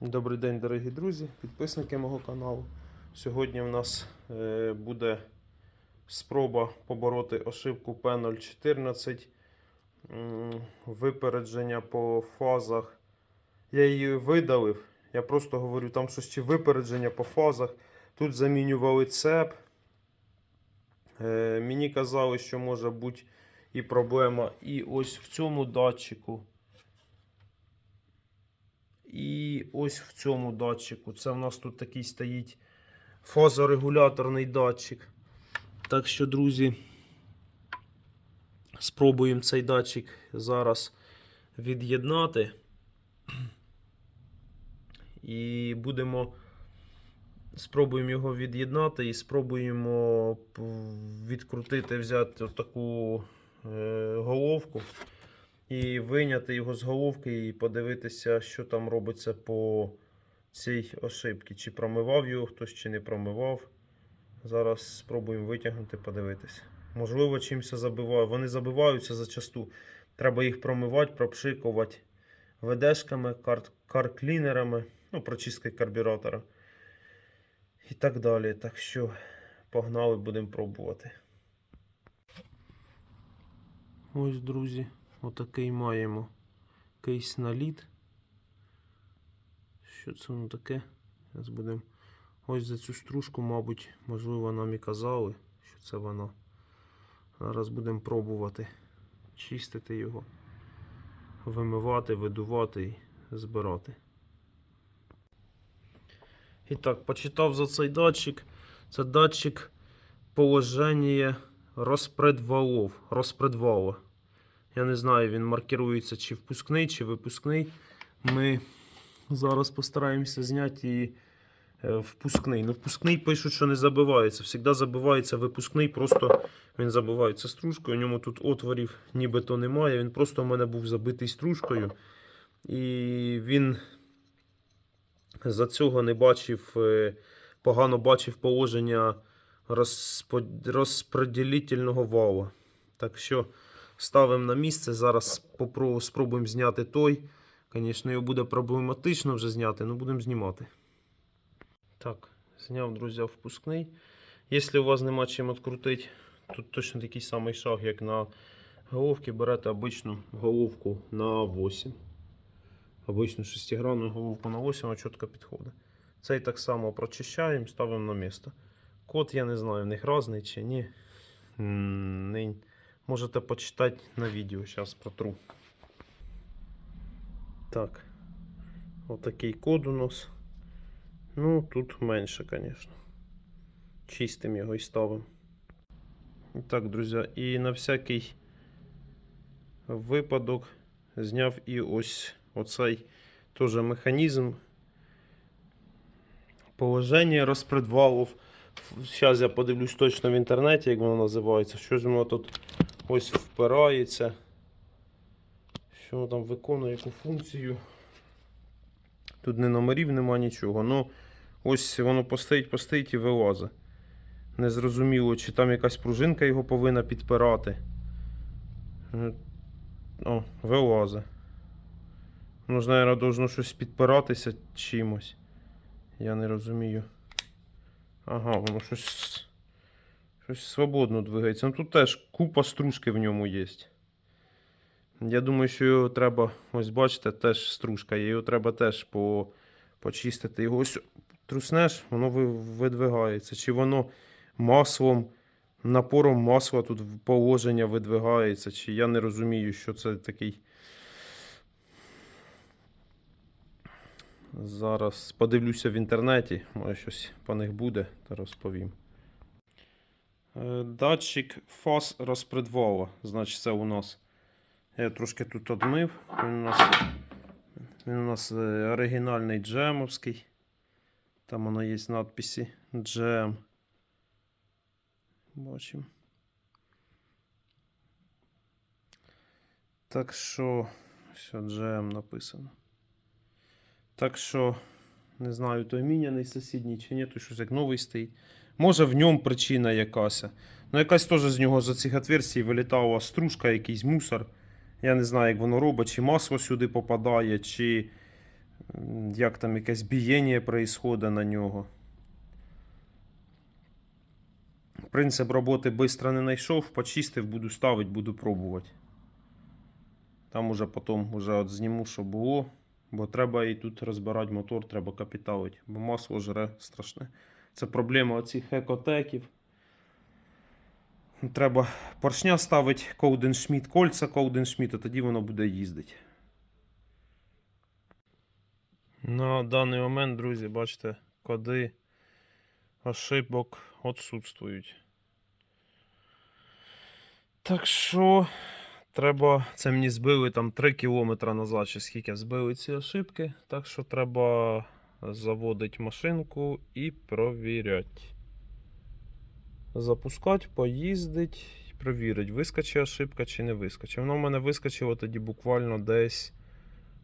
Добрий день, дорогі друзі, підписники мого каналу. Сьогодні в нас е, буде спроба побороти ошибку P014, м, випередження по фазах. Я її видалив. Я просто говорю, там щось чи випередження по фазах. Тут замінювали цеп. Е, мені казали, що може бути і проблема і ось в цьому датчику. І ось в цьому датчику. Це в нас тут такий стоїть фазорегуляторний датчик. Так що, друзі, спробуємо цей датчик зараз від'єднати. І будемо. Спробуємо його від'єднати і спробуємо відкрутити, взяти таку е, головку і виняти його з головки і подивитися, що там робиться по цій ошибці. Чи промивав його хтось, чи не промивав. Зараз спробуємо витягнути, подивитися. Можливо, чимось забиваю. Вони забиваються зачасту. Треба їх промивати, пропшикувати ведешками, карклінерами, ну, прочисткою карбюратора. І так далі. Так що погнали, будемо пробувати. Ось, друзі. Отакий маємо кейс на лід. Що це воно таке? Зараз будемо. Ось за цю стружку, мабуть, можливо, нам і казали, що це воно. Зараз будемо пробувати чистити його, вимивати, видувати і збирати. І так, почитав за цей датчик. Це датчик положення розпредвалов, розпредвала. Я не знаю, він маркирується чи впускний, чи випускний. Ми зараз постараємося зняти і е, впускний. Ну, впускний пишуть, що не забивається. Завжди забивається випускний, просто він забивається стружкою. У ньому тут отворів нібито немає. Він просто в мене був забитий стружкою. І він за цього не бачив, е, погано бачив положення розпод- розподілительного вала. Так що. Ставимо на місце. Зараз спробуємо зняти той. Звісно, його буде проблематично вже зняти, але будемо знімати. Так, зняв, друзі, впускний. Якщо у вас нема чим відкрутити, тут точно такий самий шаг, як на головці. Берете обичну головку на 8. Обичну шестигранну головку на 8, вона чітко підходить. Цей так само прочищаємо, ставимо на місце. Код я не знаю, в них різний чи ні. М, не- Можете почитати на відео. Зараз протру. Так. Отакий код у нас. Ну, тут менше, звісно. Чистим його і ставимо. І Так, друзі, і на всякий випадок зняв і ось оцей теж механізм. Положення розпредвалів. Зараз я подивлюсь точно в інтернеті, як воно називається. Щось воно тут Ось впирається. Що воно там виконує яку функцію. Тут не номерів, нема нічого. Ну, ось воно постоїть, постоїть і вилазить. Незрозуміло, чи там якась пружинка його повинна підпирати. Е, О, вилазить. Ну, ж, мабуть, должно щось підпиратися чимось. Я не розумію. Ага, воно щось. Щось свободно двигається. Ну тут теж купа стружки в ньому є. Я думаю, що його треба, ось бачите, теж стружка. Його треба теж по, почистити. Його ось труснеш, воно видвигається. Чи воно маслом, напором масла тут положення видвигається, чи я не розумію, що це такий. Зараз подивлюся в інтернеті, може щось по них буде, та розповім. Е, Датчик фаз розпредвала. Значить, це у нас. Я трошки тут одмив. Він у нас, він у нас е, оригінальний джемовський. Там воно є надписи джем. Бачимо. Так що, все, джем написано. Так що, не знаю, той міняний сусідній чи ні, то щось як новий стоїть. Може в ньому причина якась. Ну, якась теж з нього за цих отверстій вилітала стружка, якийсь мусор. Я не знаю, як воно робить, чи масло сюди попадає, чи як там якесь бієння происходить на нього. Принцип роботи швидко не знайшов, почистив, буду ставити, буду пробувати. Там уже потім уже от зніму, що було. Бо треба і тут розбирати мотор, треба капіталити. Бо масло жре страшне. Це проблема оцих екотеків. Треба поршня ставити Коуденшміт, кольця Коуденшміт, а тоді воно буде їздити. На даний момент, друзі, бачите, коди ошибок відсутствують. Так що треба. Це мені збили там 3 км назад, чи скільки збили ці ошибки. Так що треба заводити машинку і провіряти. Запускати, поїздить, провірити, вискочить ошибка чи не вискочить. Вона в мене вискочила тоді буквально десь,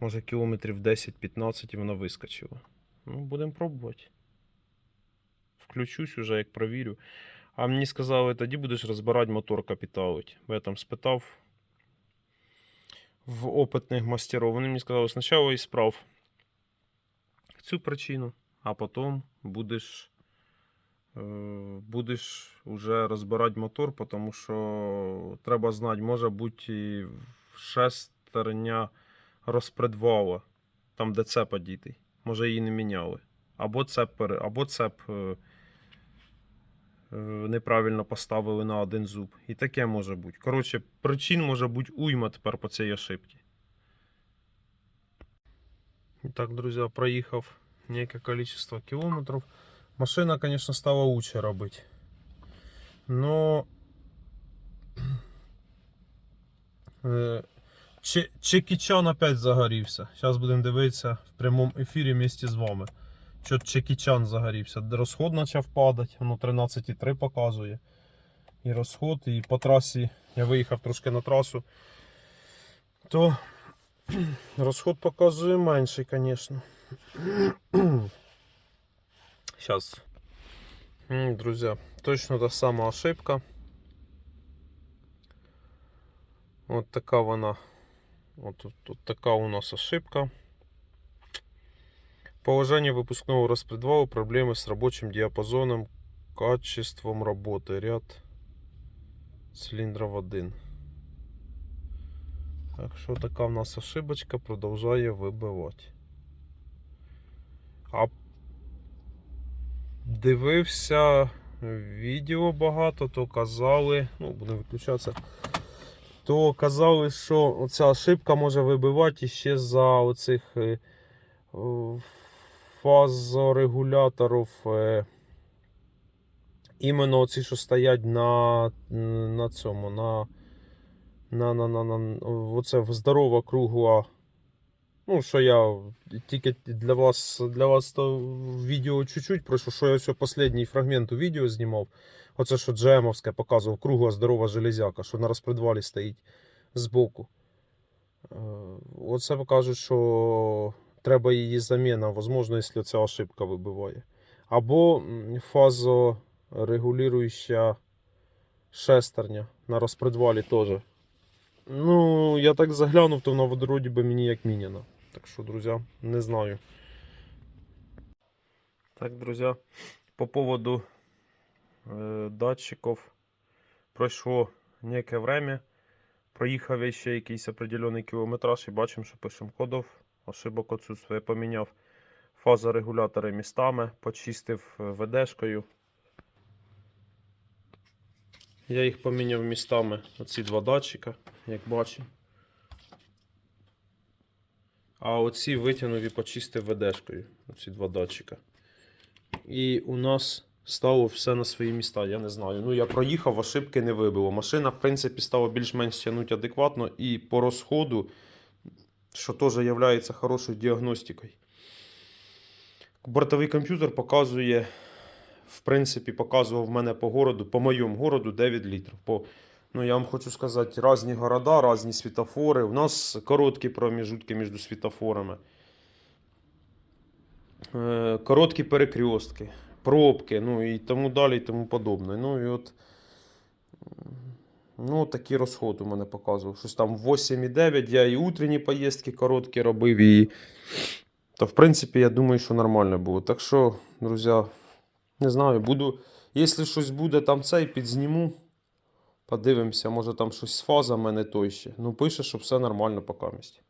може, кілометрів 10-15 і вона вискочила. Ну, будемо пробувати. Включусь уже, як провірю. А мені сказали, тоді будеш розбирати мотор капіталить. Бо я там спитав в опитних мастерів. Вони мені сказали, спочатку ісправ цю причину, а потім будеш, е, будеш уже розбирати мотор, тому що треба знати, може бути шестерня розпредвала, там де цеп одітий. Може її не міняли. Або цеп, або цеп е, неправильно поставили на один зуб. І таке може бути. Коротше, причин може бути уйма тепер по цій ошибці. І так, друзі, проїхав некое количество кілометрів. Машина, конечно, стала лучше робити. Но е, Че- Чекі Чан опять загорівся. Зараз будемо дивитися в прямому ефірі вместе з вами. Що Чекі Чан загорівся. Розход почав падати, воно 13,3 показує. І розход, і по трасі я виїхав трошки на трасу. То розход показує менший, звісно. Сейчас. Друзья, точно та сама ошибка. Вот така вона. Вот тут, тут така у нас ошибка. Положение выпускного распредвала, проблемы с рабочим диапазоном, качеством работы, ряд цилиндров 1. Так що така в нас ошибочка продовжує вибивати. А дивився відео багато, то казали, ну, будемо виключатися, то казали, що оця ошибка може вибивати ще за оцих е, е, фазорегуляторів. е, Іменно оці, що стоять на, на цьому, на, на, на, на, на оце здорова кругла. Ну, що я тільки для вас, для вас то відео чуть-чуть пройшло, що я ось останній фрагмент у відео знімав. Оце що Джемовське показував, кругла здорова железяка, що на розпредвалі стоїть збоку. Е, Оце покажуть, що треба її заміна, можливо, якщо ця ошибка вибиває. Або фазорегулююча шестерня на розпредвалі теж. Ну, я так заглянув, то вона вроді би мені як міняна. Так що, друзі, не знаю. Так, друзі, по поводу э, датчиков пройшло некое время. Проїхав ще якийсь определений кілометраж і бачимо, що пишемо кодов. Ошибок отсутствує. Поміняв фазорегулятори містами, почистив е, ВДшкою. Я їх поміняв містами, оці два датчика, як бачимо. А оці витягнув і почистив ВДшкою. Оці два датчика. І у нас стало все на свої міста. Я не знаю. Ну, я проїхав, ошибки не вибило. Машина, в принципі, стала більш-менш тягнути адекватно і по розходу, що теж є хорошою діагностикою. Бортовий комп'ютер показує, в принципі, показував в мене по городу, по моєму городу 9 літрів. По, ну, я вам хочу сказати, різні города, різні світофори. У нас короткі проміжутки між світофорами. Е, короткі перекрестки, пробки, ну і тому далі, і тому подобне. Ну і от. Ну, такий розход у мене показував. Щось там 8,9. Я і утренні поїздки короткі робив, і Та, в принципі, я думаю, що нормально було. Так що, друзі, не знаю, буду. Якщо щось буде там цей, підзніму. Подивимося, може там щось з фазами не той. Ну, пише, що все нормально поки місць.